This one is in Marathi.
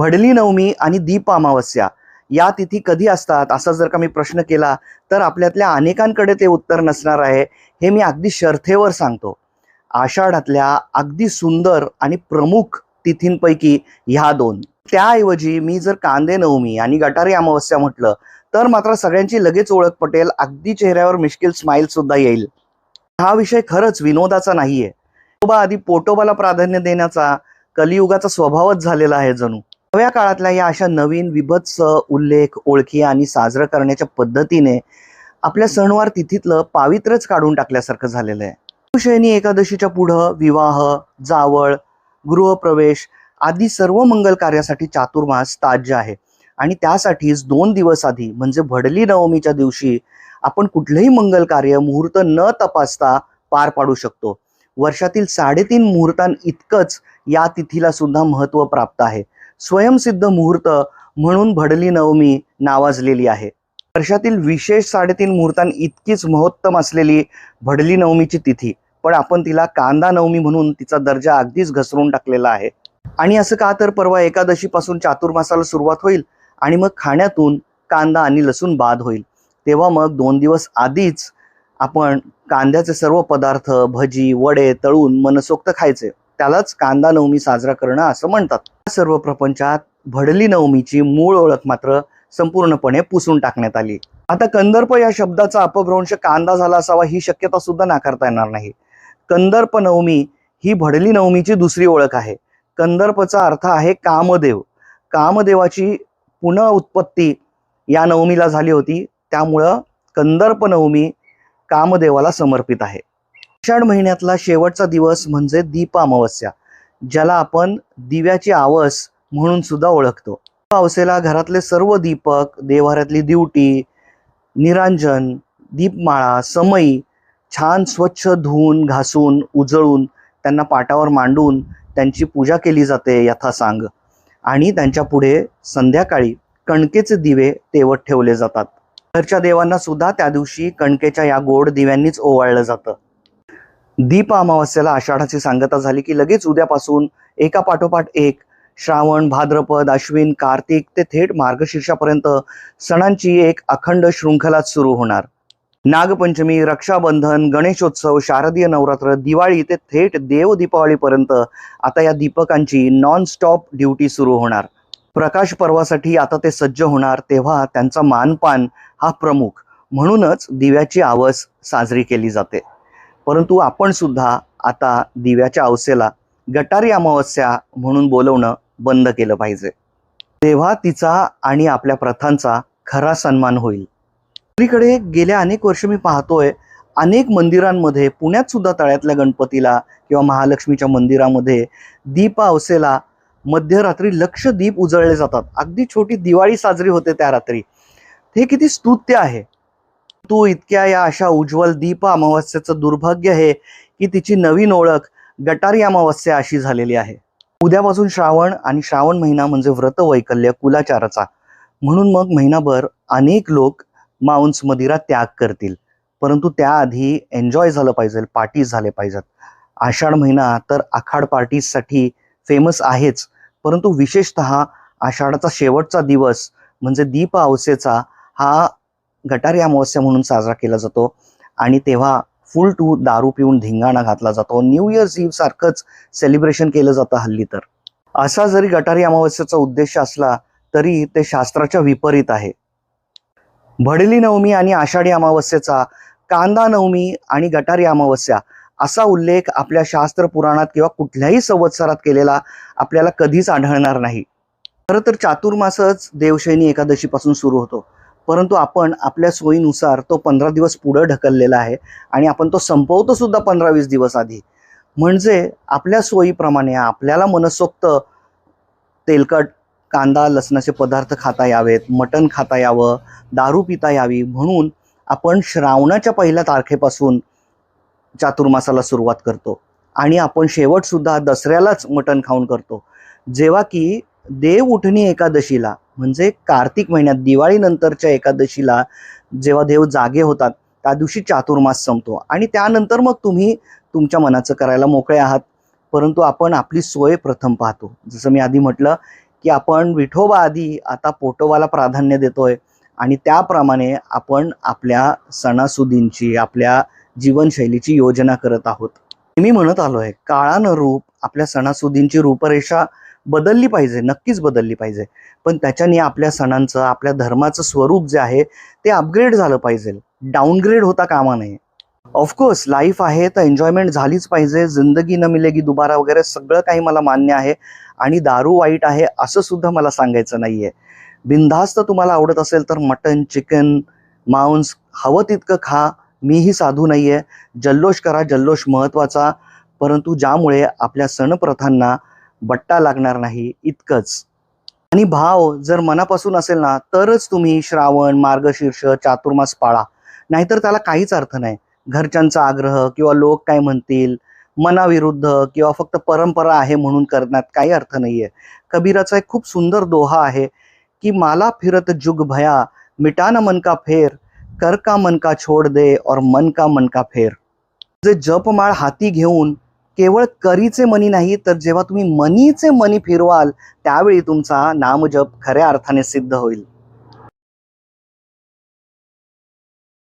भडली नवमी आणि दीप अमावस्या. या तिथी कधी असतात? असा जर का मी प्रश्न केला तर आपल्यातल्या अनेकांकडे ते उत्तर नसणार आहे हे मी अगदी शर्थेवर सांगतो. आषाढातल्या अगदी सुंदर आणि प्रमुख तिथींपैकी ह्या दोन. त्याऐवजी मी जर कांदे नवमी आणि गटारी अमावस्या म्हटलं तर मात्र सगळ्यांची लगेच ओळख पटेल अगदी चेहऱ्यावर मिश्किल स्माईल सुद्धा येईल. हा विषय खरंच विनोदाचा नाहीये. आधी पोटोबाला प्राधान्य देण्याचा कलियुगाचा स्वभावच झालेला आहे जणू. नव्या काळातल्या या अशा नवीन विभत्स उल्लेख ओळखी आणि साजरं करण्याच्या पद्धतीने आपल्या सणवार तिथीतलं पावित्रच काढून टाकल्यासारखं झालेलं आहे. शयनी एकादशीच्या पुढं विवाह जावळ गृहप्रवेश आदी सर्व मंगल कार्यासाठी चातुर्मास ताज्य आहे. आणि त्यासाठीच दोन दिवस आधी म्हणजे भडली नवमीच्या दिवशी आपण कुठलंही मंगल कार्य मुहूर्त न तपासता पार पाडू शकतो. वर्षातील साडेतीन मुहूर्तां इतकंच या तिथीला सुद्धा महत्त्व प्राप्त आहे. स्वयंसिद्ध मुहूर्त म्हणून भडली नवमी नावाजलेली आहे. वर्षातील विशेष साडेतीन मुहूर्तां इतकीच महोत्तम असलेली भडली नवमीची तिथी पण आपण तिला कांदा नवमी म्हणून तिचा दर्जा अगदीच घसरून टाकलेला आहे. आणि असं का तर परवा एकादशीपासून चातुर्मासाला सुरुवात होईल आणि मग खाण्यातून कांदा आणि लसूण बाद होईल. तेव्हा मग दोन दिवस आधीच आपण कांद्याचे सर्व पदार्थ भजी वडे तळून मनसोक्त खायचे. त्यालाच कांदा नवमी साजरा करणं असं म्हणतात. या सर्व प्रपंचात भडली नवमीची मूळ ओळख मात्र संपूर्णपणे पुसून टाकण्यात आली. आता कंदर्प या शब्दाचा अपभ्रंश कांदा झाला असावा ही शक्यता सुद्धा नाकारता येणार नाही. कंदर्प नवमी ही भडली नवमीची दुसरी ओळख आहे. कंदर्पचा अर्थ आहे कामदेव. कामदेवाची पुनः उत्पत्ती या नवमीला झाली होती. त्यामुळं कंदर्प नवमी कामदेवाला समर्पित आहे. आषाढ महिन्यातला शेवटचा दिवस म्हणजे दीप अमावस्या ज्याला आपण दिव्याची आवस म्हणून सुद्धा ओळखतो. पावसेला घरातले सर्व दीपक देवाऱ्यातली दिवटी निरांजन दीपमाळा समई छान स्वच्छ धुवून घासून उजळून त्यांना पाटावर मांडून त्यांची पूजा केली जाते यथासांग. आणि त्यांच्या पुढे संध्याकाळी कणकेचे दिवे तेवत ठेवले जातात. घरच्या देवांना सुद्धा त्या दिवशी कणकेच्या या गोड दिव्यांनीच ओवाळलं जातं. दीप अमावस्येला आषाढाची सांगता झाली की लगेच उद्यापासून एका पाठोपाठ एक श्रावण भाद्रपद अश्विन कार्तिक ते थेट मार्गशीर्षापर्यंत सणांची एक अखंड शृंखलाच सुरू होणार. नागपंचमी रक्षाबंधन गणेशोत्सव शारदीय नवरात्र दिवाळी ते थेट देव दीपावलीपर्यंत आता या दीपकांची नॉन स्टॉप ड्युटी सुरू होणार. प्रकाश पर्वासाठी आता ते सज्ज होणार तेव्हा त्यांचा मानपान हा प्रमुख. म्हणूनच दिव्याची आवस साजरी केली जाते. परंतु आपण सुद्धा आता दिव्याच्या अवसेला गटारी अमावस्या म्हणून बोलवणं बंद केलं पाहिजे. तेव्हा तिचा आणि आपल्या प्रथांचा खरा सन्मान होईल. दुसरीकडे गेल्या अनेक वर्ष मी पाहतोय अनेक मंदिरांमध्ये पुण्यात सुद्धा तळ्यातल्या गणपतीला किंवा महालक्ष्मीच्या मंदिरामध्ये दीप अवसेला मध्यरात्री लक्ष दीप उजळले जातात. अगदी छोटी दिवाळी साजरी होते त्या रात्री. हे किती स्तुत्य आहे. तू इतक्या या अशा उज्ज्वल दीप अमावस्येचं दुर्भाग्य आहे की तिची नवीन ओळख गटारी अमावस्या अशी झालेली आहे. उद्यापासून श्रावण आणि श्रावण महिना म्हणजे व्रत वैकल्य कुलाचाराचा. म्हणून मग महिनाभर अनेक लोक मांस मदिरा त्याग करतील. परंतु त्याआधी एन्जॉय झालं पाहिजे पार्टीज झाले पाहिजेत. आषाढ महिना तर आखाड पार्टीजसाठी फेमस आहेच. परंतु विशेषत आषाढाचा शेवटचा दिवस म्हणजे दीप अवसेचा हा गटारी अमावस्या म्हणून साजरा केला जातो. आणि तेव्हा फुल टू दारू पिऊन धिंगाणा घातला जातो. न्यू इयर्स इव्ह सारखंच सेलिब्रेशन केलं जातं हल्ली तर. असा जरी गटारी अमावस्याचा उद्देश असला तरी ते शास्त्राच्या विपरीत आहे. भडली नवमी आणि आषाढी अमावस्येचा कांदा नवमी आणि गटारी अमावस्या असा उल्लेख आपल्या शास्त्र पुराणात किंवा कुठल्याही संवत्सरात केलेला आपल्याला कधीच आढळणार नाही. खरं तर चातुर्मासच देवशैनी एकादशीपासून सुरू होतो. परंतु आपण आपल्या सोयीनुसार तो पंधरा दिवस पुढं ढकललेला आहे आणि आपण तो संपवतो सुद्धा पंधरा वीस दिवस आधी. म्हणजे आपल्या सोयीप्रमाणे आपल्याला मनसोक्त तेलकट कांदा लसणाचे पदार्थ खाता यावेत मटण खाता यावं दारू पिता यावी म्हणून आपण श्रावणाच्या पहिल्या तारखेपासून चातुर्मासाला सुरुवात करतो. आणि आपण शेवटसुद्धा दसऱ्यालाच मटण खाऊन करतो. जेव्हा की देव उठणी एकादशीला म्हणजे कार्तिक महिन्यात दिवाळीनंतरच्या एकादशीला जेव्हा देव जागे होतात त्या दिवशी चातुर्मास संपतो. आणि त्यानंतर मग तुम्ही तुमच्या मनाचं करायला मोकळे आहात. परंतु आपण आपली सोय प्रथम पाहतो. जसं मी आधी म्हटलं की आपण विठोबा आधी आता पोटोबाला प्राधान्य देतोय. आणि त्याप्रमाणे आपण आपल्या सणासुदींची आपल्या जीवनशैलीची योजना करत आहोत. मी म्हणत आलोय काळानं रूप आपल्या सणासुदींची रूपरेषा बदलली पाहिजे नक्कीच बदलली पाहिजे. पण त्याच्याने आपल्या सणांचं आपल्या धर्माचं स्वरूप जे आहे ते अपग्रेड झालं पाहिजे. डाऊनग्रेड होता कामा नये. ऑफकोर्स लाईफ आहे तर एन्जॉयमेंट झालीच पाहिजे. जिंदगी न मिलेगी दुबारा वगैरे सगळं काही मला मान्य आहे. आणि दारू वाईट आहे असं सुद्धा मला सांगायचं नाहीये. बिनधास्त तुम्हाला आवडत असेल तर मटन चिकन मांस हवं तितकं खा. मीही साधू नाहीये. जल्लोष करा जल्लोष महत्त्वाचा. परंतु ज्यामुळे आपल्या सणप्रथांना बट्टा लागणार नाही इतकंच. आणि भाव जर मनापासून असेल ना तरच तुम्ही श्रावण मार्गशीर्ष चातुर्मास पाळा. नाहीतर त्याला काहीच अर्थ नाही. घरच्यांचा आग्रह किंवा लोक काय म्हणतील मनाविरुद्ध किंवा फक्त परंपरा आहे म्हणून करण्यात काही अर्थ नाहीये. कबीराचा एक खूप सुंदर दोहा आहे की माला फिरत जुग भया मिटान मन का फेर कर का मन का छोड दे और मन का मन का फेर. जे जपमाळ हाती घेऊन केवळ करीचे मनी नाही तर जेव्हा तुम्ही मनीचे मनी फिरवाल त्यावेळी तुमचा नामजप खऱ्या अर्थाने सिद्ध होईल.